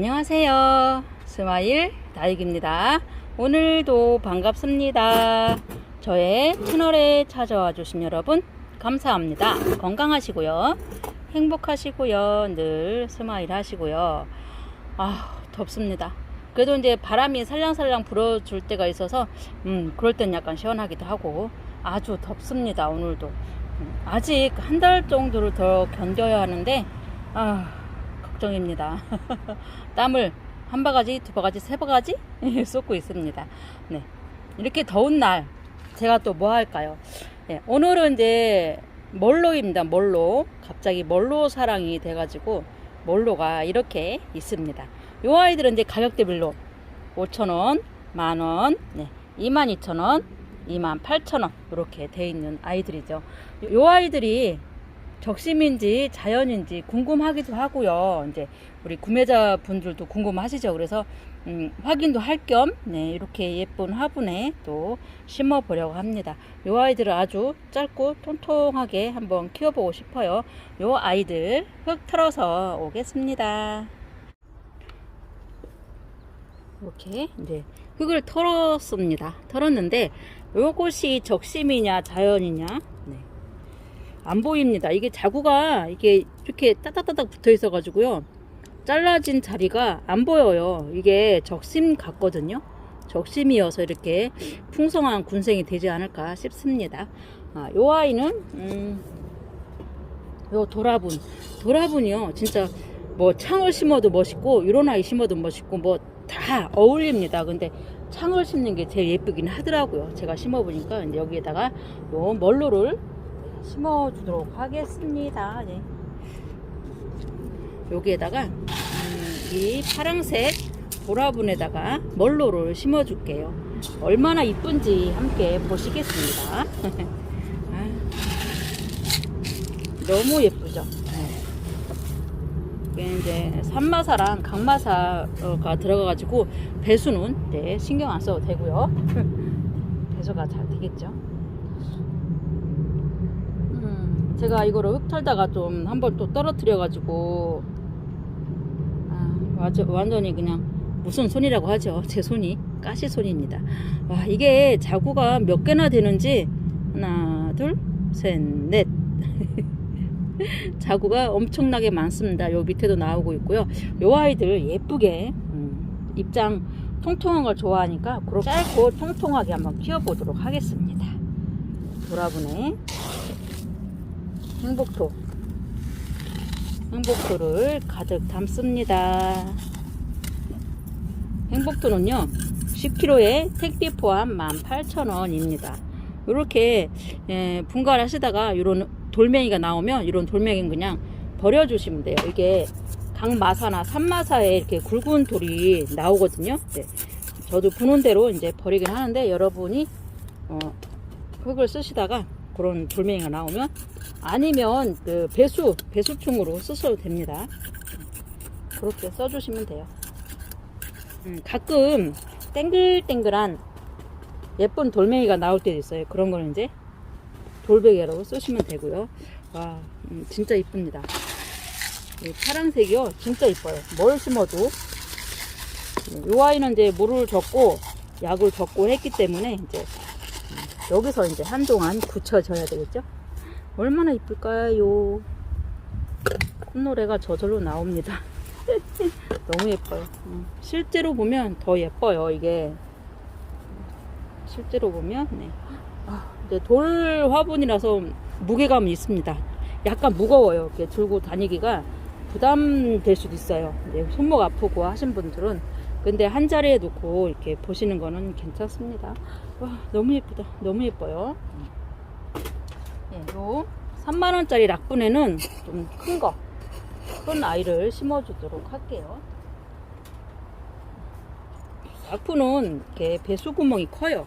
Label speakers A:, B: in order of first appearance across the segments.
A: 안녕하세요. 스마일 다육입니다. 오늘도 반갑습니다. 저의 채널에 찾아와 주신 여러분 감사합니다. 건강하시고요. 행복하시고요. 늘 스마일 하시고요. 아, 덥습니다. 그래도 이제 바람이 살랑살랑 불어줄 때가 있어서 음, 그럴 땐 약간 시원하기도 하고 아주 덥습니다. 오늘도. 음, 아직 한 달 정도를 더 견뎌야 하는데 아, 걱정입니다. 땀을 한 바가지, 두 바가지, 세 바가지 쏟고 있습니다. 네. 이렇게 더운 날 제가 또 뭐 할까요? 네, 오늘은 이제 멀로입니다. 멀로. 갑자기 멀로 사랑이 돼가지고 멀로가 이렇게 있습니다. 요 아이들은 이제 가격대별로 5,000원, 만원, 네, 22,000원, 28,000원 이렇게 돼 있는 아이들이죠. 요 아이들이 적심인지 자연인지 궁금하기도 하고요. 이제 우리 구매자 분들도 궁금하시죠. 그래서 음, 확인도 할겸 네, 이렇게 예쁜 화분에 또 심어 보려고 합니다. 요 아이들을 아주 짧고 통통하게 한번 키워보고 싶어요. 요 아이들 흙 털어서 오겠습니다. 이렇게 이제 흙을 털었습니다. 털었는데 요것이 적심이냐 자연이냐 네. 안 보입니다. 이게 자구가 이게 이렇게 따닥따닥 붙어 있어 가지고요. 잘라진 자리가 안 보여요. 이게 적심 같거든요. 적심이어서 이렇게 풍성한 군생이 되지 않을까 싶습니다. 아, 요 아이는 음, 요 도라분, 도라분이요. 진짜 뭐 창을 심어도 멋있고 이런 아이 심어도 멋있고 뭐 다 어울립니다. 근데 창을 심는 게 제일 예쁘긴 하더라고요. 제가 심어보니까 여기에다가 요 멀로를 심어주도록 하겠습니다. 네. 여기에다가 음, 이 파랑색 보라분에다가 멀로를 심어줄게요. 얼마나 이쁜지 함께 보시겠습니다. 아, 너무 예쁘죠? 이게 이제 산마사랑 강마사가 들어가가지고 배수는 네, 신경 안 써도 되고요. 배수가 잘 되겠죠. 음, 제가 이거를 흙 털다가 좀 한 번 또 떨어뜨려 가지고 아, 완전, 완전히 그냥 무슨 손이라고 하죠. 제 손이 가시 손입니다. 와 이게 자구가 몇 개나 되는지 하나 둘셋 넷. 자구가 엄청나게 많습니다. 요 밑에도 나오고 있고요. 요 아이들 예쁘게 음, 입장 통통한 걸 좋아하니까 그렇게 짧고 통통하게 한번 키워보도록 하겠습니다. 돌아보네 행복토 행복토를 가득 담습니다. 행복토는요 10kg에 택배 포함 18,000원입니다. 이렇게 예, 분갈하시다가 이런 돌멩이가 나오면 이런 돌멩이는 그냥 버려주시면 돼요. 이게 강마사나 산마사에 이렇게 굵은 돌이 나오거든요. 네. 저도 부는 대로 이제 버리긴 하는데 여러분이 어, 흙을 쓰시다가 그런 돌멩이가 나오면 아니면 그 배수 배수충으로 쓰셔도 됩니다. 그렇게 써주시면 돼요. 음, 가끔 땡글땡글한 예쁜 돌멩이가 나올 때도 있어요. 그런 거는 이제 돌베개로 쓰시면 되고요. 와, 음, 진짜 이쁩니다. 이 파란색이요, 진짜 이뻐요. 뭘 심어도. 이 아이는 이제 물을 줬고, 약을 줬고 했기 때문에 이제 음, 여기서 이제 한동안 굳혀져야 되겠죠? 얼마나 이쁠까요? 콧노래가 저절로 나옵니다. 너무 예뻐요. 음, 실제로 보면 더 예뻐요, 이게. 실제로 보면, 네. 아, 돌 화분이라서 무게감이 있습니다. 약간 무거워요. 이렇게 들고 다니기가 부담될 수도 있어요. 이제 손목 아프고 하신 분들은 근데 한 자리에 놓고 이렇게 보시는 거는 괜찮습니다. 와 너무 예쁘다. 너무 예뻐요. 예, 요 3만 원짜리 락분에는 좀 큰 거, 큰 아이를 심어 주도록 할게요. 락분은 이렇게 배수 구멍이 커요.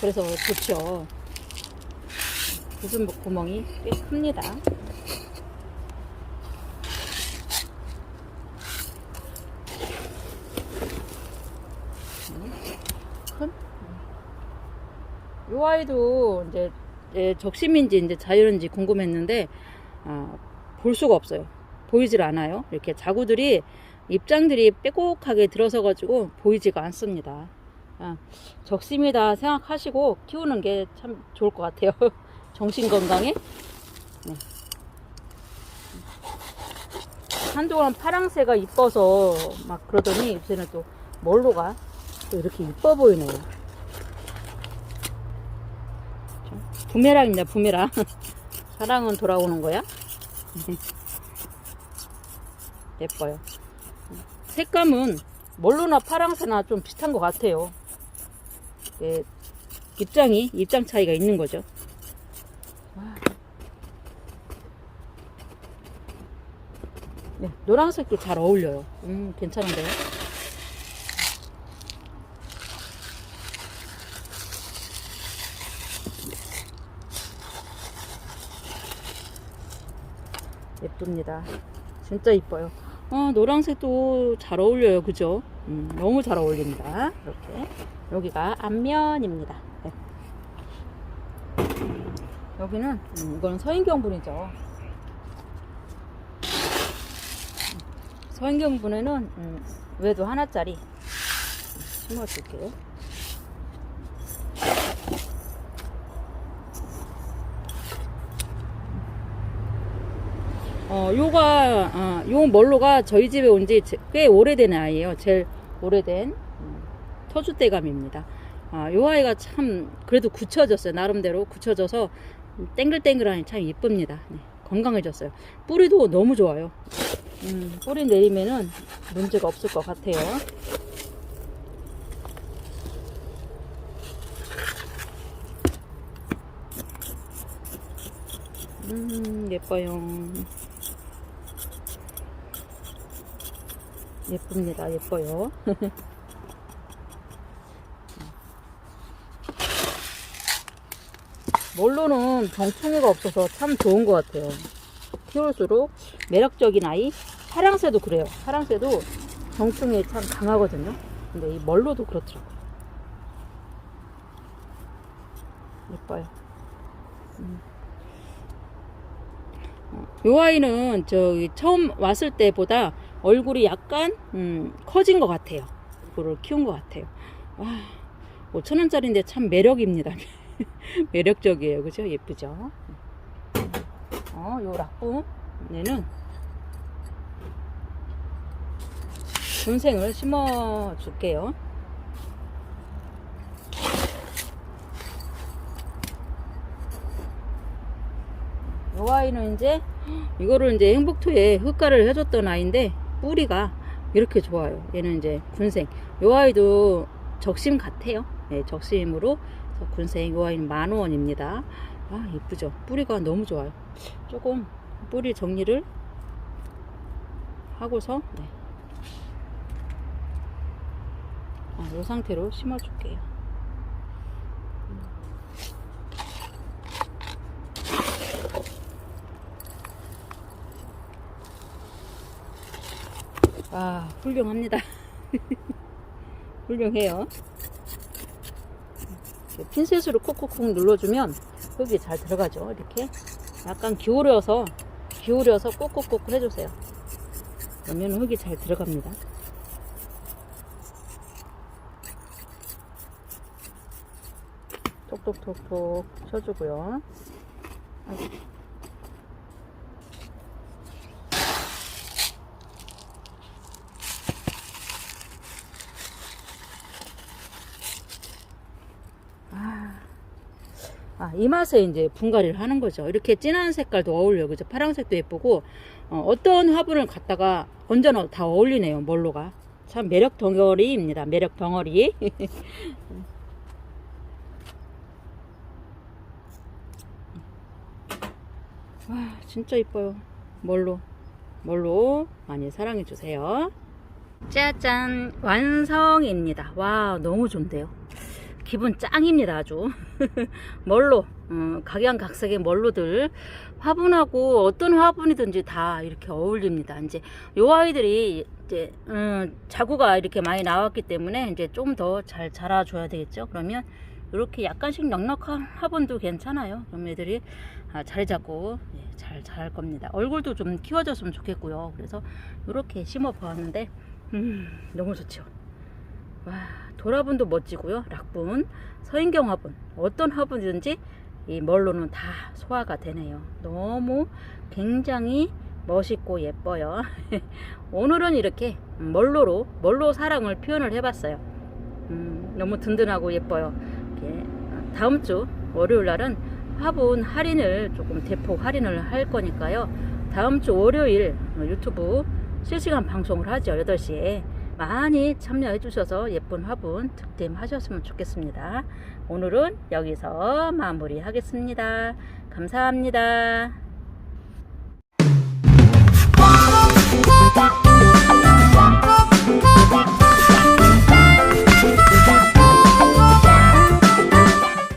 A: 그래서 좋죠. 구멍이 꽤 큽니다. 큰? 요 아이도 이제 예, 적심인지 이제 자연인지 궁금했는데 아, 볼 수가 없어요. 보이질 않아요. 이렇게 자구들이 입장들이 빼곡하게 들어서 가지고 보이지가 않습니다. 아, 적심이다 생각하시고 키우는 게 참 좋을 것 같아요. 정신 건강에. 네. 한동안 파랑새가 이뻐서 막 그러더니 요새는 또 뭘로 가 또 이렇게 이뻐 보이네요. 부메랑입니다, 부메랑. 사랑은 돌아오는 거야? 예뻐요. 색감은 멀로나 파랑새나 좀 비슷한 것 같아요. 예, 입장이, 입장 차이가 있는 거죠. 와. 네, 노란색도 잘 어울려요. 음, 괜찮은데요? 예쁩니다. 진짜 이뻐요. 어, 노란색도 잘 어울려요. 그죠? 음, 너무 잘 어울립니다. 이렇게. 여기가 앞면입니다. 네. 여기는, 음, 이건 서인경분이죠. 서인경분에는, 음, 외도 하나짜리 심어줄게요. 어, 요가, 어, 요 멀로가 저희 집에 온 지 꽤 오래된 아이예요. 제일 오래된 음, 터줏대감입니다. 아, 요 아이가 참 그래도 굳혀졌어요. 나름대로 굳혀져서 땡글땡글하니 참 이쁩니다. 네, 건강해졌어요. 뿌리도 너무 좋아요. 음, 뿌리 내리면은 문제가 없을 것 같아요. 음, 예뻐요. 예쁩니다. 예뻐요. 뭘로는 병충해가 없어서 참 좋은 것 같아요. 키울수록 매력적인 아이. 파랑새도 그래요. 파랑새도 병충해 참 강하거든요. 근데 이 멀로도 그렇더라고요. 예뻐요. 음. 어, 요 아이는 저기 처음 왔을 때보다 얼굴이 약간 음, 커진 것 같아요. 그거를 키운 것 같아요. 와, 5천 원짜리인데 참 매력입니다. 매력적이에요, 그죠? 예쁘죠? 어, 요 라꾸 얘는 군생을 심어 줄게요. 요 아이는 이제 이거를 이제 행복토에 흙가를 해줬던 아이인데 뿌리가 이렇게 좋아요. 얘는 이제 군생. 요 아이도 적심 같아요. 네, 적심으로 군생. 요 아이는 만 원입니다. 아 이쁘죠. 뿌리가 너무 좋아요. 조금 뿌리 정리를 하고서 네. 아, 요 상태로 심어줄게요. 아, 훌륭합니다. 훌륭해요. 핀셋으로 콕콕콕 눌러주면 흙이 잘 들어가죠. 이렇게 약간 기울여서 기울여서 꼭꼭꼭 해주세요. 그러면 흙이 잘 들어갑니다. 톡톡톡톡 쳐주고요. 아이고. 아, 이 맛에 이제 분갈이를 하는 거죠. 이렇게 진한 색깔도 어울려요. 그죠? 파란색도 예쁘고, 어, 떤 화분을 갖다가 얹어놔도 다 어울리네요. 멀로가. 참 매력 덩어리입니다. 매력 덩어리. 와, 진짜 이뻐요. 멀로. 멀로 많이 사랑해주세요. 짜잔! 완성입니다. 와, 너무 좋은데요. 기분 짱입니다 아주 멀로 어, 각양각색의 멀로들 화분하고 어떤 화분이든지 다 이렇게 어울립니다 이제 요 아이들이 이제 음, 자구가 이렇게 많이 나왔기 때문에 이제 좀 더 잘 자라 줘야 되겠죠 그러면 이렇게 약간씩 넉넉한 화분도 괜찮아요. 그럼 애들이 아, 자리 잡고 예, 잘 자랄 겁니다. 얼굴도 좀 키워졌으면 좋겠고요. 그래서 이렇게 심어 보았는데 음, 너무 좋죠. 와, 도라분도 멋지고요. 락분, 서인경 화분, 어떤 화분이든지 이 멀로는 다 소화가 되네요. 너무 굉장히 멋있고 예뻐요. 오늘은 이렇게 멀로로 멀로 사랑을 표현을 해봤어요. 음, 너무 든든하고 예뻐요. 다음 주 월요일 날은 화분 할인을 조금 대폭 할인을 할 거니까요. 다음 주 월요일 유튜브 실시간 방송을 하죠. 8시에. 많이 참여해 주셔서 예쁜 화분 득템하셨으면 좋겠습니다. 오늘은 여기서 마무리 하겠습니다. 감사합니다.